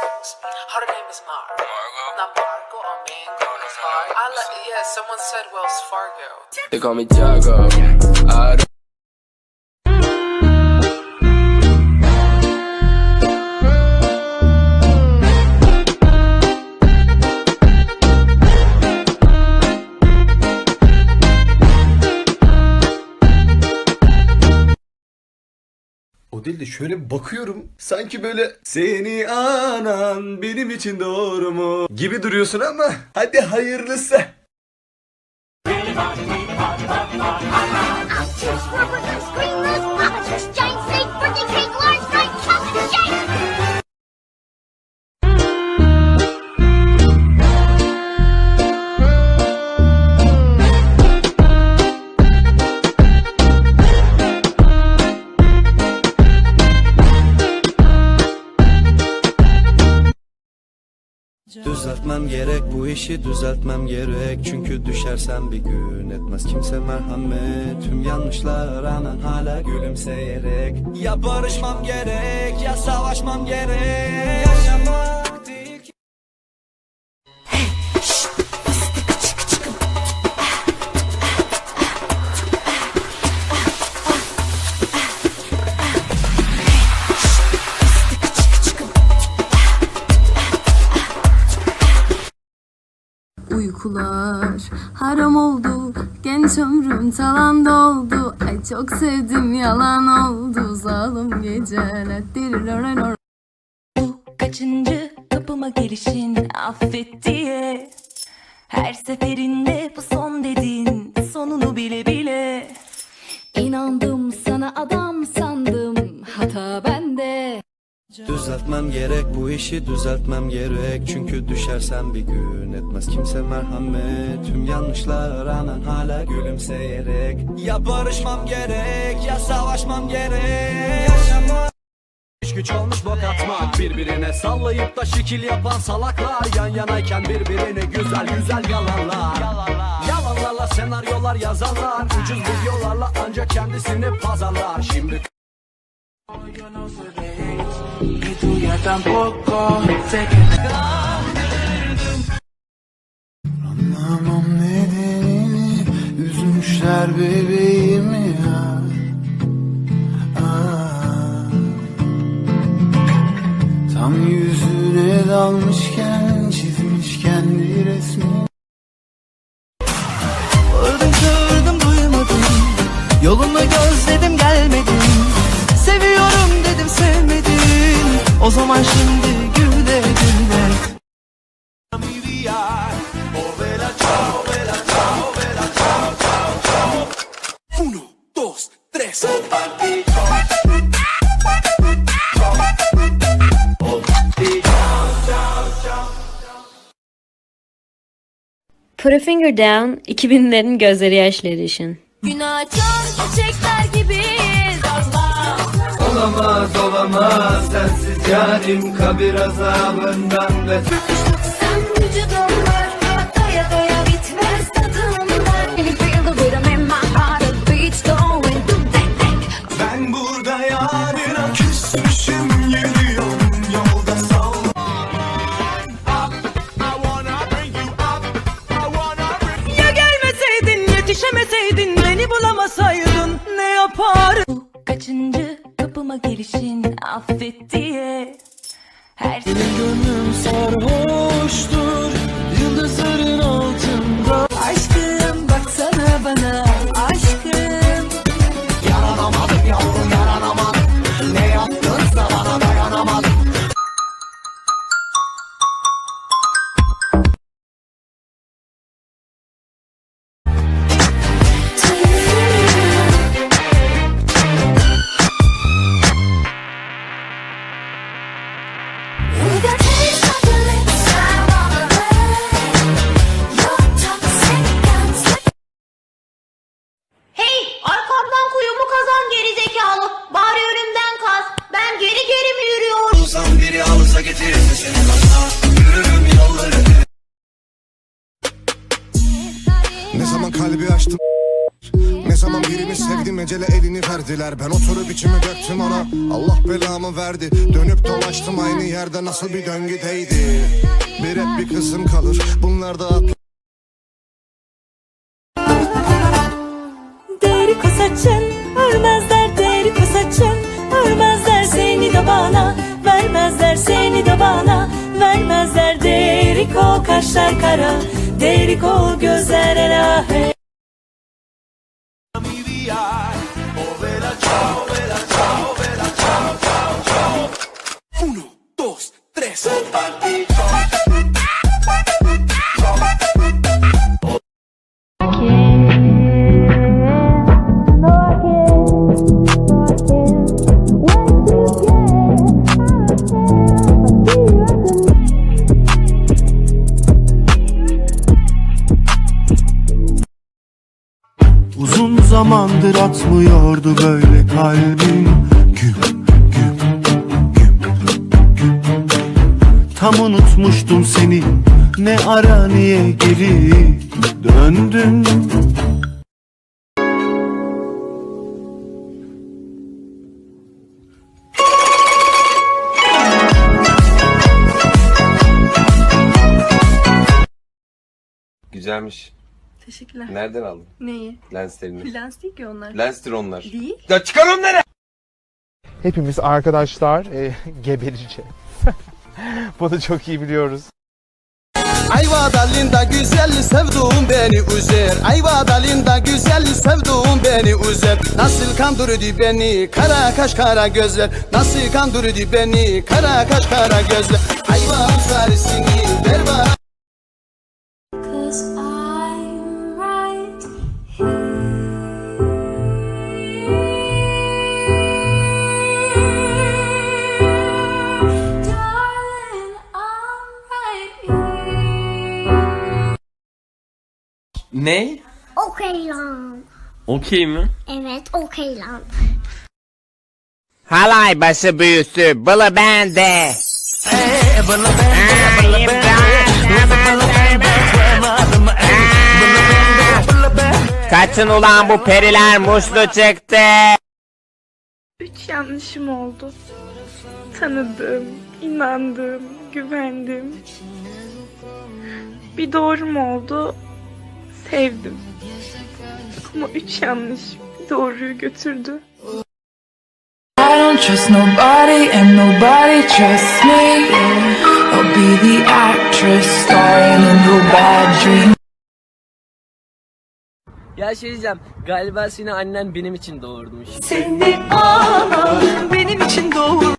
Her name is Mar. Not Marco or Mango. I like. Yeah, someone said Wells Fargo. They call me Tiago. Değil de şöyle bakıyorum. Sanki böyle seni anan benim için doğru mu gibi duruyorsun ama hadi hayırlısı. Düzeltmem gerek bu işi düzeltmem gerek. Çünkü düşersem bir gün etmez kimse merhamet. Tüm yanlışlara rağmen hala gülümseyerek. Ya barışmam gerek ya savaşmam gerek Uykular haram oldu Genç ömrüm talan doldu. Ay çok sevdim yalan oldu. Zalim geceler Dirirororor. Bu kaçıncı kapıma gelişin affet diye. Her seferinde bu son dedin sonunu bile bile. İnandım sana adam sandım. Hata bende Düzeltmem gerek bu işi düzeltmem gerek. Çünkü düşersem bir gün etmez kimse merhamet. Tüm yanlışlara rağmen hala gülümseyerek. Ya barışmam gerek ya savaşmam gerek. Yaşamak güç olmuş bok atmak. Birbirine sallayıp da şekil yapan salaklar. Yan yanayken birbirine güzel güzel yalanlar. Yalanlarla senaryolar yazanlar Ucuz videolarla ancak kendisini pazarlar. Şimdi Y tú ya tampoco. Sé que Anlamam nedenini Üzmüşler bebeğimi ya Aa. Tam yüzüne dalmışken Şimdi gül de gül de Put a finger down 2000'lerin gözleri yaşlı edition. Gün açan çiçekler gibiyiz Olamaz olamaz. Sensiz yarim kabir azabından ve Sen vücudumlar Doya doya bitmez tadımlar gelişin affet diye. Her Gönlüm sarhoştur Ne zaman kalbi açtım? Ne zaman birini sevdim ecele elini verdiler. Ben oturup içimi döktüm ona. Allah belamı verdi. Dönüp dolaştım aynı yerde. Nasıl bir döngüdeydi? Bir hep bir kısım kalır. Bunlar da atla Deri saçın örmezler deri saçın örmezler seni de bana vermezler seni de bana vermezler deri kaşlar kara deri gözler elahe Uzun zamandır atmıyordu böyle kalbim. Güm güm güm güm Tam unutmuştum seni. Ne ara niye geri döndün? Güzelmiş. Teşekkürler. Nereden aldın Neyi? lenslerini? Lens değil ki onlar. Lenstir onlar. Değil. Ya çıkar onları! Hepimiz arkadaşlar e, gebereceğiz. Bunu çok iyi biliyoruz. Ayva dalında güzel sevduğum beni üzer Ayva dalında güzel sevduğum beni üzer Nasıl kandırdı beni kara kaş kara gözler Nasıl kandırdı beni kara kaş kara gözler Ayva farisini ver Ne? Okey lan. Okey mi? Evet okey lan. Halay başı büyüsü bılı bende. Kaçın ulan bu periler muşlu çıktı. Üç yanlışım oldu. Tanıdığım, inandığım, güvendim. Bir doğrum oldu. Sevdim. Ama üç yanlış doğruyu götürdü. I don't trust nobody and nobody trusts me I'll be the actress starring in your bad dream Ya şey diyeceğim galiba seni annen benim için doğurmuş. Seni anan benim için doğdu